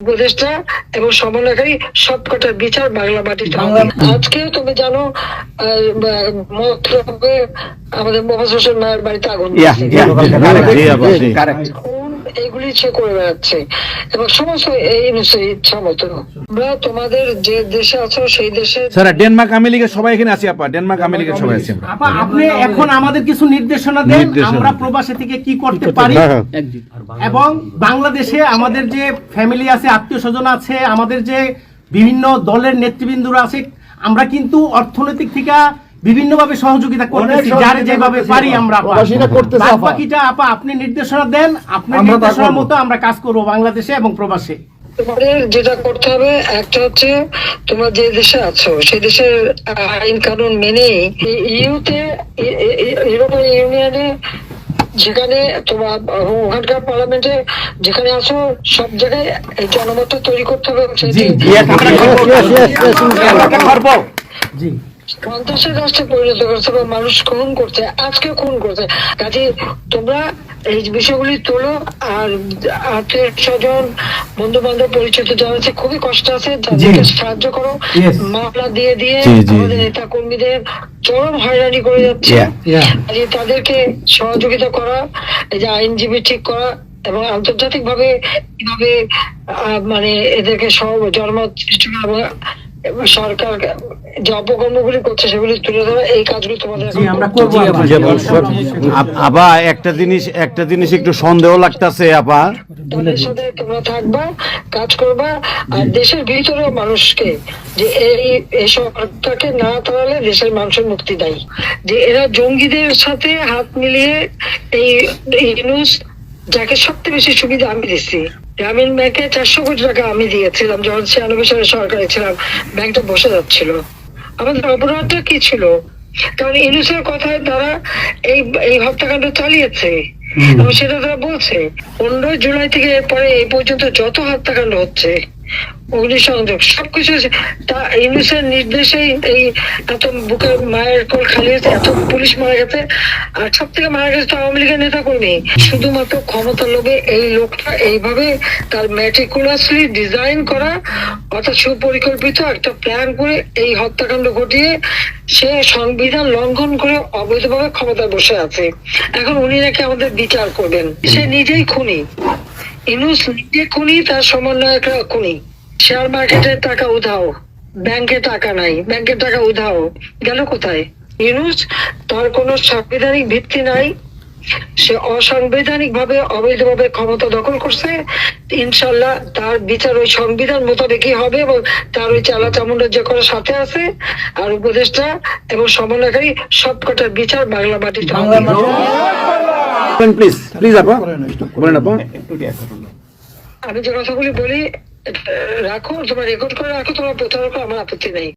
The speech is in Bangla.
উপদেষ্টা এবং সমন্বয়কারী সবকটা বিচার বাংলা মাটিতে আজকে তুমি জানো আমাদের মোহাম্মদ হোসেন মায়ের বাড়িতে আগুন এগুলি সে করে বেড়াচ্ছে। এবং সমস্ত এই ইচ্ছা মতো আমরা তোমাদের যে দেশে আছো সেই দেশে স্যার ডেনমার্ক আমেরিকা সবাই এখানে আছি আপা। ডেনমার্ক আমেরিকা সবাই আছি আপা আপনি এখন আমাদের কিছু নির্দেশনা দেন আমরা প্রবাসী থেকে কি করতে পারি? এবং বাংলাদেশে আমাদের যে ফ্যামিলি আছে আত্মীয় স্বজন আছে আমাদের যে বিভিন্ন দলের নেতৃবৃন্দরা আছে আমরা কিন্তু অর্থনৈতিক থেকে বিভিন্নভাবে সহযোগিতা করতেছি যার যেভাবে পারি আমরা। বাকিটা আপা আপনি নির্দেশনা দেন আপনার নির্দেশনার মতো আমরা কাজ করব বাংলাদেশে এবং প্রবাসে তোমাদের যেটা করতে হবে একটা হচ্ছে তোমরা যে দেশে আছো সেই দেশের আইন কানুন মেনে ইউতে ইউরোপিয়ান ইউনিয়নে যেখানে তোমার ওখানকার পার্লামেন্টে যেখানে আছো সব জায়গায় এই জনমত তৈরি করতে হবে। জি সন্ত্রাসের রাষ্ট্রে পরিণত করছে এবং মানুষ খুন করছে আজকে খুন করছে। কাজে তোমরা এই বিষয়গুলি তোলো আর আত্মীয় স্বজন বন্ধু বান্ধব পরিচিত যারা আছে খুবই কষ্ট আছে তাদেরকে সাহায্য করো। মামলা দিয়ে দিয়ে আমাদের নেতা কর্মীদের চরম হয়রানি করে যাচ্ছে। তাদেরকে সহযোগিতা করা এই যে আইনজীবী ঠিক করা এবং আন্তর্জাতিক ভাবে কীভাবে আহ, মানে এদেরকে সব জন্ম সৃষ্টি করা সরকার যে অপকর্মগুলি করছে সেগুলি তুলে ধরা এই কাজগুলি তোমাদের আমরা করতে আপা। জি, আপা, স্যার, আপ- আপা একটা জিনিস একটা জিনিস একটু সন্দেহ লাগতাছে আপা। তাদের সাথে তোমরা থাকবা কাজ করবা আর দেশের ভিতরে মানুষকে যে এই এই সরকারকে না তাড়ালে দেশের মানুষের মুক্তি দেয় যে এরা জঙ্গিদের সাথে হাত মিলিয়ে এই এই নিউজ যাকে সবচেয়ে বেশি সুবিধা আমি দিচ্ছি গ্রামীণ ব্যাংকে চারশো কোটি টাকা আমি দিয়েছিলাম যখন ছিয়ানব্বই সালে সরকারে ছিলাম ব্যাংকটা বসে যাচ্ছিল। আমাদের অপরাধটা কি ছিল? কারণ ইনুসের কথায় তারা এই এই হত্যাকাণ্ড চালিয়েছে। এবং সেটা তারা বলছে পনেরোই জুলাই থেকে এরপরে এই পর্যন্ত যত হত্যাকাণ্ড হচ্ছে অগ্নিসংযোগ সবকিছু তা ইংলিশের নির্দেশেই এই এত বুকের মায়ের কোল খালি হয়েছে এত পুলিশ মারা গেছে। আর সব থেকে মারা গেছে তো আওয়ামী লীগের নেতা কর্মী শুধুমাত্র ক্ষমতা লোভে এই লোকটা এইভাবে তার ম্যাটিকুলাসলি ডিজাইন করা অর্থাৎ সুপরিকল্পিত একটা প্ল্যান করে এই হত্যাকাণ্ড ঘটিয়ে সে সংবিধান লঙ্ঘন করে অবৈধভাবে ক্ষমতায় বসে আছে। এখন উনি নাকি আমাদের বিচার করবেন। সে নিজেই খুনি। ইনুস নিজে খুনি, তার সমন্বয়করা শেয়ার মার্কেটে টাকা উধাও। ব্যাংকে টাকা নাই। টাকা উধাও। গেল কোথায়? তার কোনো সাংবিধানিক ভিত্তি নাই। সে অসাংবিধানিক ভাবে অবৈধভাবে ক্ষমতা দখল করছে। ইনশাল্লাহ তার বিচার ওই সংবিধান মোতাবেকই হবে এবং তার ওই চালা চামুন্ডা যে করার সাথে আছে, আর উপদেষ্টা এবং সমন্বয়কারী সবকটার বিচার বাংলা হবে। প্লিজ প্লিজ আপা। বলেন আপা। আমি যে কথাগুলি বলি রাখো তোমার রেকর্ড করে রাখো তোমার প্রচার করো আমার আপত্তি নেই।